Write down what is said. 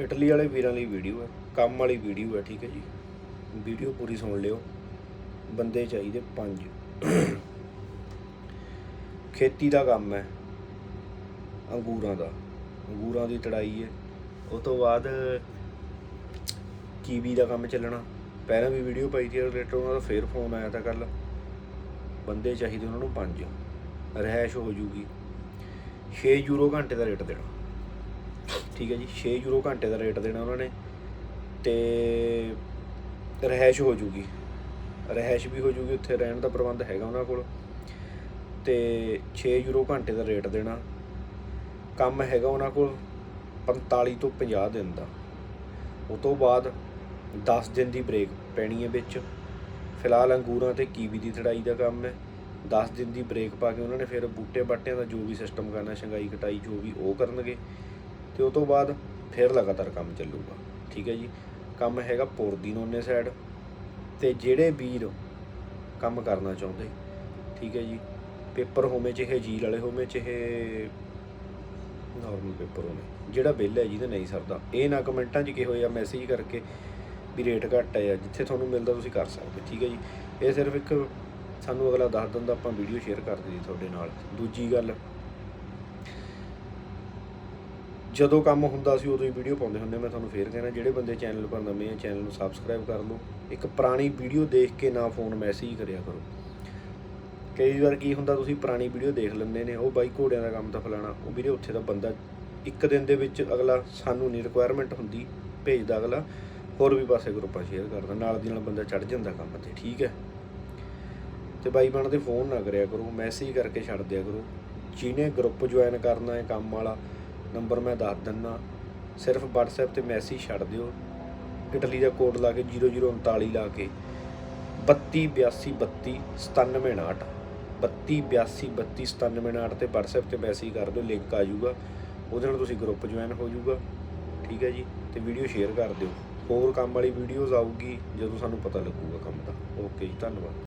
Italy ਵਾਲੇ ਵੀਰਾਂ ਲਈ ਵੀਡੀਓ ਹੈ, ਕੰਮ ਵਾਲੀ ਵੀਡੀਓ ਹੈ, ਠੀਕ ਹੈ ਜੀ। ਵੀਡੀਓ ਪੂਰੀ ਸੁਣ ਲਿਓ। ਬੰਦੇ ਚਾਹੀਦੇ ਪੰਜ। ਖੇਤੀ ਦਾ ਕੰਮ ਹੈ, ਅੰਗੂਰਾਂ ਦਾ। ਅੰਗੂਰਾਂ ਦੀ ਤੜਾਈ ਹੈ। ਉਸ ਤੋਂ ਬਾਅਦ ਕੀਵੀ ਦਾ ਕੰਮ ਚੱਲਣਾ। ਪਹਿਲਾਂ ਵੀ ਵੀਡੀਓ ਪਾਈ ਸੀ ਰਿਲੇਟਡ ਉਹਨਾਂ ਦਾ ਫੇਰ ਫੋਨ ਆਇਆ ਤਾਂ ਕੱਲ ਬੰਦੇ ਚਾਹੀਦੇ ਉਹਨਾਂ ਨੂੰ ਪੰਜ। ਰਹਿائش ਹੋ ਜੂਗੀ। 6 ਯੂਰੋ ਘੰਟੇ ਦਾ ਰੇਟ ਦੇਣਾ। ਠੀਕ ਹੈ ਜੀ 6 ਯੂਰੋ ਘੰਟੇ ਦਾ ਰੇਟ ਦੇਣਾ ਉਹਨਾਂ ਨੇ ਤੇ ਰਹਿائش ਹੋ ਜੂਗੀ। ਰਹਿائش ਵੀ ਹੋ ਜੂਗੀ, ਉੱਥੇ ਰਹਿਣ ਦਾ ਪ੍ਰਬੰਧ ਹੈਗਾ ਉਹਨਾਂ ਕੋਲ। ਤੇ 6 ਯੂਰੋ ਘੰਟੇ ਦਾ ਰੇਟ ਦੇਣਾ। ਕੰਮ ਹੈਗਾ ਉਹਨਾਂ ਕੋਲ 45 ਤੋਂ 50 ਦਿਨ ਦਾ। ਉਸ ਤੋਂ ਬਾਅਦ 10 ਦਿਨ ਦੀ ਬ੍ਰੇਕ ਪੈਣੀ ਹੈ ਵਿੱਚ। ਫਿਲਹਾਲ ਅੰਗੂਰਾਂ ਤੇ ਕੀਵੀ ਦੀ ਥੜਾਈ ਦਾ ਕੰਮ ਹੈ। 10 ਦਿਨ ਦੀ ਬ੍ਰੇਕ ਪਾ ਕੇ ਉਹਨਾਂ ਨੇ ਫਿਰ ਬੂਟੇ ਬਾਟਿਆਂ ਦਾ ਜੋ ਵੀ ਸਿਸਟਮ ਕਰਨਾ ਸ਼ੰਗਾਈ ਕਟਾਈ ਜੋ ਵੀ ਉਹ ਕਰਨਗੇ। ਤੇ ਉਹ ਤੋਂ ਬਾਅਦ ਫਿਰ ਲਗਾਤਾਰ ਕੰਮ ਚੱਲੂਗਾ। ਠੀਕ ਹੈ ਜੀ? ਕੰਮ ਹੈਗਾ ਪੋਰਦੀਨੋਨੇ ਸਾਈਡ ਤੇ ਜਿਹੜੇ ਵੀਰ ਕੰਮ ਕਰਨਾ ਚਾਹੁੰਦੇ, ਠੀਕ ਹੈ ਜੀ? ਪੇਪਰ ਹੋਵੇ ਚਾਹੇ ਜੀਲ ਵਾਲੇ ਹੋਵੇ ਚਾਹੇ ਨਾਰਮਲ ਪੇਪਰ ਹੋਵੇ ਜਿਹੜਾ ਬਿੱਲ ਹੈ ਜਿਹਦੇ ਨਹੀਂ ਸਰਦਾ। ਇਹ ਨਾ ਕਮੈਂਟਾਂ 'ਚ ਕਿਹੋ ਜਾਂ ਮੈਸੇਜ ਕਰਕੇ ਵੀ ਰੇਟ ਘੱਟ ਹੈ ਜਾਂ ਜਿੱਥੇ ਤੁਹਾਨੂੰ ਮਿਲਦਾ ਤੁਸੀਂ ਕਰ ਸਕਦੇ, ਠੀਕ ਹੈ ਜੀ? ਇਹ ਸਿਰਫ ਇੱਕ ਸਾਨੂੰ ਅਗਲਾ ਦੱਸ ਦਿੰਦਾ ਆਪਾਂ ਵੀਡੀਓ ਸ਼ੇਅਰ ਕਰ ਦਈਏ ਤੁਹਾਡੇ ਨਾਲ। ਦੂਜੀ ਗੱਲ ਜਦੋਂ ਕੰਮ ਹੁੰਦਾ ਸੀ, ਉਦੋਂ ਹੀ ਵੀਡੀਓ ਪਾਉਂਦੇ ਹੁੰਦੇ ਮੈਂ ਤੁਹਾਨੂੰ ਫੇਰ ਕਹਿਣਾ, ਜਿਹੜੇ ਬੰਦੇ ਚੈਨਲ ਪਰ ਨਵੇਂ ਆ ਚੈਨਲ ਨੂੰ ਸਬਸਕ੍ਰਾਈਬ ਕਰ ਲਓ। ਇੱਕ ਪੁਰਾਣੀ ਵੀਡੀਓ ਦੇਖ ਕੇ ਨਾ ਫੋਨ ਮੈਸੇਜ ਕਰਿਆ ਕਰੋ। ਕਈ ਵਾਰ ਕੀ ਹੁੰਦਾ, ਤੁਸੀਂ ਪੁਰਾਣੀ ਵੀਡੀਓ ਦੇਖ ਲੈਂਦੇ ਨੇ, ਉਹ ਬਾਈ ਘੋੜਿਆਂ ਦਾ ਕੰਮ ਤਾਂ ਫਲਾਣਾ, ਉਹ ਵੀਰੇ ਉੱਥੇ ਦਾ ਬੰਦਾ ਇੱਕ ਦਿਨ ਦੇ ਵਿੱਚ ਅਗਲਾ ਸਾਨੂੰ ਨਹੀਂ ਰਿਕੁਆਇਰਮੈਂਟ ਹੁੰਦੀ, ਭੇਜਦਾ ਅਗਲਾ, ਹੋਰ ਵੀ ਪਾਸੇ ਗਰੁੱਪਾਂ ਸ਼ੇਅਰ ਕਰਦਾ, ਨਾਲ ਦੀ ਨਾਲ ਬੰਦਾ ਚੜ ਜਾਂਦਾ ਕੰਮ ਤੇ, ਠੀਕ ਹੈ। ਤੇ ਬਾਈ ਬਣ ਦੇ ਫੋਨ ਨਾ ਕਰਿਆ ਕਰੋ ਮੈਸੇਜ ਕਰਕੇ ਛੱਡ ਦਿਆ ਕਰੋ। ਜਿਹਨੇ ਗਰੁੱਪ ਜੁਆਇਨ ਕਰਨਾ ਹੈ ਕੰਮ ਵਾਲਾ ਨੰਬਰ ਮੈਂ ਦੱਸ ਦਿੰਨਾ। ਸਿਰਫ WhatsApp ਤੇ ਮੈਸੇਜ ਛੱਡ ਦਿਓ। ਇਟਲੀ ਦਾ ਕੋਡ ਲਾ ਕੇ 0039 ਲਾ ਕੇ। 32 82 32 97 59 32 82 32 97 59 ਤੇ WhatsApp ਤੇ ਮੈਸੇਜ ਕਰ ਦਿਓ ਲਿੰਕ ਆ ਜਾਊਗਾ। ਉਹਦੇ ਨਾਲ ਤੁਸੀਂ ਗਰੁੱਪ ਜੁਆਇਨ ਹੋ ਜਾਊਗਾ। ਠੀਕ ਹੈ ਜੀ? ਤੇ ਵੀਡੀਓ ਸ਼ੇਅਰ ਕਰ ਦਿਓ। ਹੋਰ ਕੰਮ ਵਾਲੀ ਵੀਡੀਓਜ਼ ਆਊਗੀ ਜਦੋਂ ਸਾਨੂੰ ਪਤਾ ਲੱਗੂਗਾ ਕੰਮ ਦਾ। ਓਕੇ ਜੀ, ਧੰਨਵਾਦ।